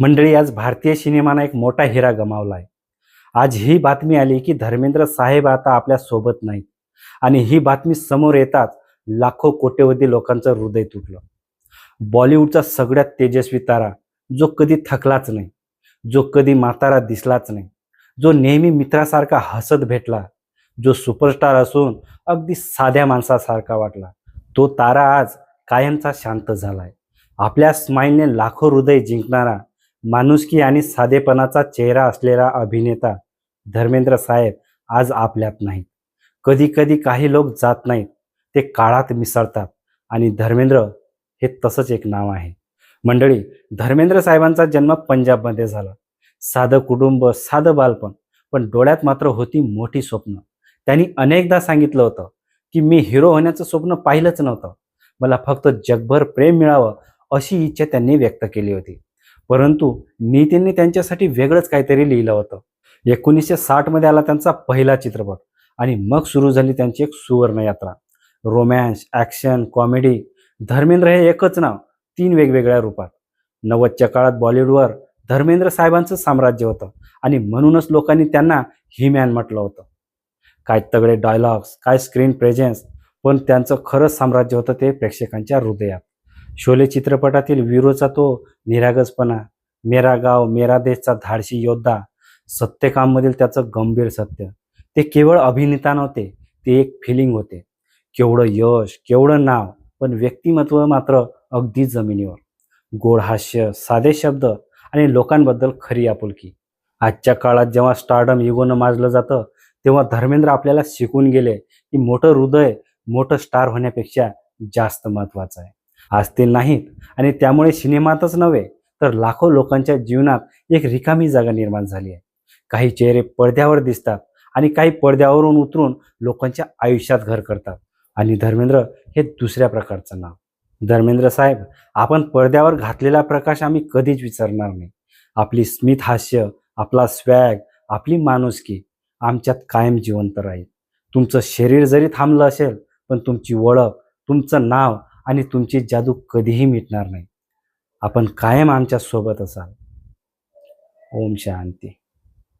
मंडळी आज भारतीय सिनेमानं एक मोठा हिरा गमावला आहे आज ही बातमी आली की धर्मेंद्र साहेब आता आपल्यासोबत नाहीत आणि ही बातमी समोर येताच लाखो कोट्यवधी लोकांचं हृदय तुटलं. बॉलिवूडचा सगळ्यात तेजस्वी तारा जो कधी थकलाच नाही जो कधी म्हातारा दिसलाच नाही जो नेहमी मित्रासारखा हसत भेटला जो सुपरस्टार असून अगदी साध्या माणसासारखा वाटला तो तारा आज कायमचा शांत झालाय. आपल्या स्माईलने लाखो हृदय जिंकणारा माणुसकी आणि साधेपणाचा चेहरा असलेला अभिनेता धर्मेंद्र साहेब आज आपल्यात नाहीत. कधी कधी काही लोक जात नाहीत ते काळात मिसळतात आणि धर्मेंद्र हे तसंच एक नाव आहे. मंडळी धर्मेंद्र साहेबांचा जन्म पंजाबमध्ये झाला. साधं कुटुंब साधं बालपण पण डोळ्यात मात्र होती मोठी स्वप्न. त्यांनी अनेकदा सांगितलं होतं की मी हिरो होण्याचं स्वप्न पाहिलंच नव्हतं. मला फक्त जगभर प्रेम मिळावं अशी इच्छा त्यांनी व्यक्त केली होती. परंतु नीतींनी त्यांच्यासाठी वेगळंच काहीतरी लिहिलं होतं. एकोणीसशे साठमध्ये आला त्यांचा पहिला चित्रपट आणि मग सुरू झाली त्यांची एक सुवर्ण यात्रा रोमॅन्स ॲक्शन कॉमेडी धर्मेंद्र हे एकच नाव तीन वेगवेगळ्या रूपात. नव्वदच्या काळात बॉलिवूडवर धर्मेंद्र साहेबांचं साम्राज्य होतं आणि म्हणूनच लोकांनी त्यांना ही मॅन म्हटलं होतं. काय तगडे डायलॉग्स काय स्क्रीन प्रेझेन्स पण त्यांचं खरंच साम्राज्य होतं ते प्रेक्षकांच्या हृदयात. शोले चित्रपटातील विरोचा तो निरागसपणा मेरा गाव मेरा देशचा धाडशी योद्धा सत्यकाममधील त्याचं गंभीर सत्य. ते केवळ अभिनेता नव्हते ते एक फिलिंग होते. केवढं यश केवढं नाव पण व्यक्तिमत्व मात्र अगदी जमिनीवर. गोड हास्य साधे शब्द आणि लोकांबद्दल खरी आपुलकी. आजच्या काळात जेव्हा स्टार्डम इगोनं माजलं जातं तेव्हा धर्मेंद्र आपल्याला शिकून गेले की मोठं हृदय मोठं स्टार होण्यापेक्षा जास्त महत्त्वाचं आहे. असतील नाहीत. आणि त्यामुळे सिनेमातच नव्हे तर लाखो लोकांच्या जीवनात एक रिकामी जागा निर्माण झाली आहे. काही चेहरे पडद्यावर दिसतात आणि काही पडद्यावरून उतरून लोकांच्या आयुष्यात घर करतात. आणि धर्मेंद्र हे दुसऱ्या प्रकारचं नाव. धर्मेंद्र साहेब आपण पडद्यावर घातलेला प्रकाश आम्ही कधीच विसरणार नाही. आपली स्मित हास्य आपला स्वॅग आपली माणुसकी आमच्यात कायम जिवंत राहील. तुमचं शरीर जरी थांबलं असेल पण तुमची ओळख तुमचं नाव आणि तुमची जादू कधीही मिटणार नाही. आपण कायम आमच्यासोबत असाल. ओम शांती.